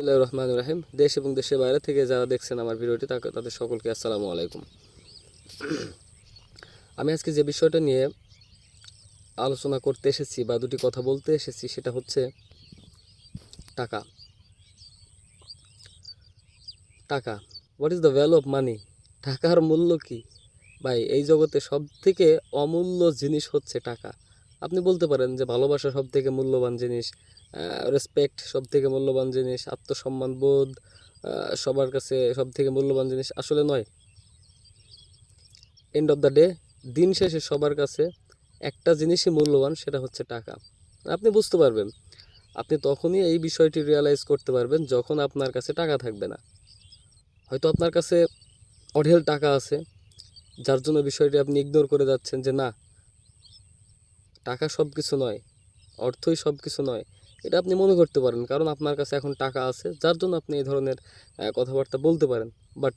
বিসমুল্লাহ রহমান রাহিম। দেশ এবং দেশের বাইরে থেকে যারা দেখছেন আমার ভিডিওটি, তাকে- তাদের সকলকে আসসালামু আলাইকুম। আমি আজকে যে বিষয়টা নিয়ে আলোচনা করতে এসেছি বা দুটি কথা বলতে এসেছি, সেটা হচ্ছে টাকা। টাকা। What is the value of money টাকার মূল্য কি? ভাই, এই জগতে সব থেকে অমূল্য জিনিস হচ্ছে টাকা। আপনি বলতে পারেন যে ভালোবাসা সব থেকে মূল্যবান জিনিস রেসপেক্ট সব থেকে মূল্যবান জিনিস, আত্মসম্মান বোধ সবার কাছে সব থেকে মূল্যবান জিনিস আসলে নয়। এন্ড অফ দ্য ডে দিন শেষে সবার কাছে একটা জিনিসই মূল্যবান, সেটা হচ্ছে টাকা। আপনি বুঝতে পারবেন, আপনি তখনই এই বিষয়টি রিয়ালাইজ করতে পারবেন যখন আপনার কাছে টাকা থাকবে না। হয়তো আপনার কাছে অঢেল টাকা আছে, যার জন্য বিষয়টি আপনি ইগনোর করে যাচ্ছেন যে না টাকা সব কিছু নয়, অর্থই সব কিছু নয়। এটা আপনি মনে করতে পারেন, কারণ আপনার কাছে এখন টাকা আছে, যার জন্য আপনি এই ধরনের কথাবার্তা বলতে পারেন। বাট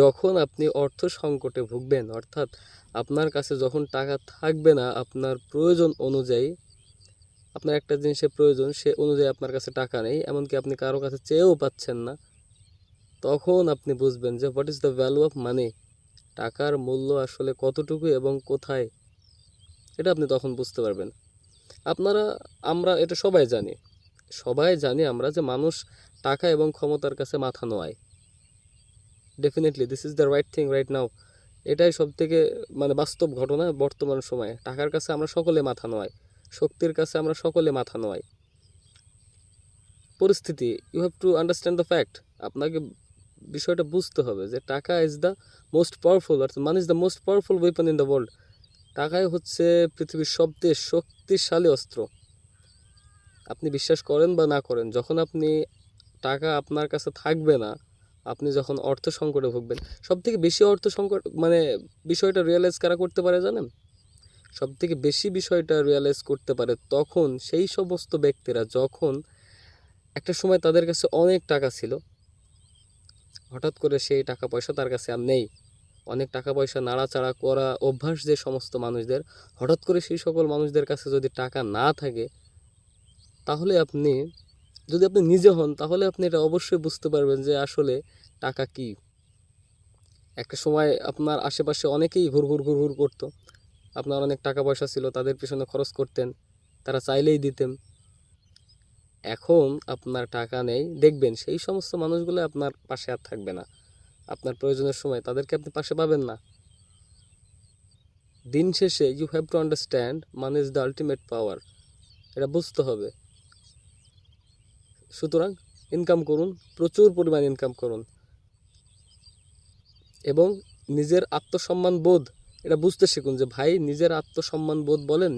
যখন আপনি অর্থ সংকটে ভুগবেন, অর্থাৎ আপনার কাছে যখন টাকা থাকবে না, আপনার প্রয়োজন অনুযায়ী, আপনার একটা জিনিসের প্রয়োজন, সে অনুযায়ী আপনার কাছে টাকা নেই, এমনকি আপনি কারও কাছে চেয়েও পাচ্ছেন না, তখন আপনি বুঝবেন যে what is the value of money টাকার মূল্য আসলে কতটুকু এবং কোথায়? এটা আপনি তখন বুঝতে পারবেন। আপনারা, আমরা এটা সবাই জানি। সবাই জানি আমরা যে মানুষ টাকা এবং ক্ষমতার কাছে মাথা নোয়ায়। Definitely this is the right thing right now এটাই সব থেকে মানে বাস্তব ঘটনা বর্তমান সময়ে। টাকার কাছে আমরা সকলে মাথা নোয়াই শক্তির কাছে আমরা সকলে মাথা নোয়াই পরিস্থিতি you have to understand the fact আপনাকে বিষয়টা বুঝতে হবে যে টাকা ইজ দ্য মোস্ট পাওয়ারফুল অর্থাৎ money is the most powerful weapon in the world টাকাই হচ্ছে পৃথিবীর সবচেয়ে শক্তিশালী অস্ত্র। আপনি বিশ্বাস করেন বা না করেন, যখন আপনি টাকা আপনার কাছে থাকবে না, আপনি যখন অর্থ সংকটে ভুগবেন সব থেকে বেশি অর্থ সংকট মানে বিষয়টা রিয়েলাইজ কারা করতে পারে জানেন? সব থেকে বেশি বিষয়টা রিয়েলাইজ করতে পারে তখন সেই সমস্ত ব্যক্তিরা যখন একটা সময় তাদের কাছে অনেক টাকা ছিল, হঠাৎ করে সেই টাকা পয়সা তার কাছে আর নেই। অনেক টাকা পয়সা নাড়াচাড়া করা অভ্যাস যে সমস্ত মানুষদের, হঠাৎ করে সেই সকল মানুষদের কাছে যদি টাকা না থাকে, তাহলে আপনি, যদি আপনি নিজে হন, তাহলে আপনি এটা অবশ্যই বুঝতে পারবেন যে আসলে টাকা কি। একটা সময় আপনার আশেপাশে অনেকেই ঘুর ঘুর ঘুর ঘুর করতো। আপনার অনেক টাকা পয়সা ছিল, তাদের পিছনে খরচ করতেন, তারা চাইলেই দিতেন। এখন আপনার টাকা নেই, দেখবেন সেই সমস্ত মানুষগুলো আপনার পাশে আর থাকবে না। আপনার প্রয়োজনের সময়, তাদেরকে আপনি পাশে পাবেন না। দিন শেষে you have to understand money is the ultimate power এটা বুঝতে হবে। সুতরাং ইনকাম করুন, প্রচুর পরিমাণ ইনকাম করুন। এবং নিজের আত্মসম্মান বোধ, এটা বুঝতে শিখুন যে ভাই, নিজের আত্মসম্মান বোধ বলেন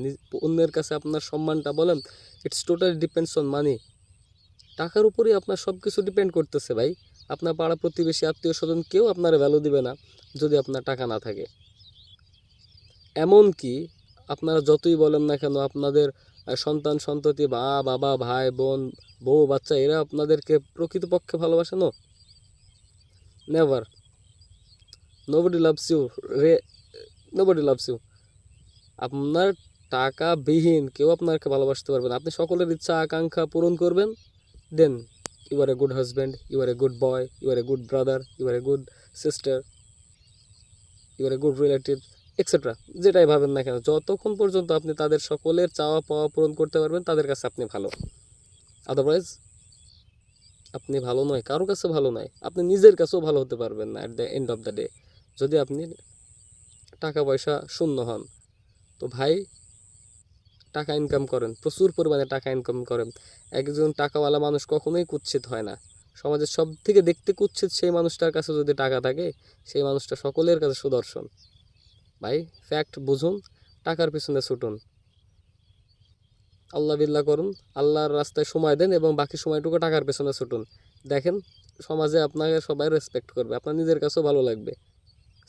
অন্যের কাছে আপনার সম্মানটা বলেন it's totally depends on money টাকার উপরেই আপনার সব কিছু ডিপেন্ড করতেছে ভাই। আপনার পাড়া প্রতিবেশী আত্মীয় স্বজন কেউ আপনার ভ্যালু দিবে না যদি আপনার টাকা না থাকে। এমনকি আপনারা যতই বলেন না কেন, আপনাদের সন্তান, সন্ততি, বা বাবা, ভাই, বোন, বউ, বাচ্চা, এরা আপনাদেরকে প্রকৃতপক্ষে ভালোবাসে no? Never nobody loves you রে নোবডি লাভস ইউ আপনার টাকা বিহীন কেউ আপনাকে ভালোবাসতে পারবে না। আপনি সকলের ইচ্ছা, আকাঙ্ক্ষা পূরণ করবেন, দেন। You are a good husband you are a good boy you are a good brother you are a good sister you are a good relative etcetera যেটাই ভাবেন না কেন, যতক্ষণ পর্যন্ত আপনি তাদের সকলের চাওয়া পাওয়া পূরণ করতে পারবেন, তাদের কাছে আপনি ভালো। আদারওয়াইজ আপনি ভালো নয়, কারও কাছে ভালো নয়, আপনি নিজের কাছেও ভালো হতে পারবেন না at the end of the day যদি আপনি টাকা পয়সা শূন্য হন, তো ভাই টাকা ইনকাম করেন, প্রচুর পরিমাণে টাকা ইনকাম করেন। একজন টাকাওয়ালা মানুষ কখনোই কুৎসিত হয় না। সমাজের সব থেকে দেখতে কুৎসিত সেই মানুষটার কাছে যদি টাকা থাকে, সেই মানুষটা সকলের কাছে সুদর্শন। ভাই ফ্যাক্ট বুঝুন, টাকার পিছনে ছুটুন। আল্লাহ বিল্লাহ করুন, আল্লাহর রাস্তায় সময় দেন এবং বাকি সময়টুকু টাকার পেছনে ছুটুন। দেখেন, সমাজে আপনাকে সবাই রেসপেক্ট করবে, আপনার নিজের কাছেও ভালো লাগবে।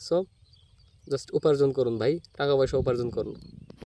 সো জাস্ট উপার্জন করুন ভাই, টাকা পয়সা উপার্জন করুন।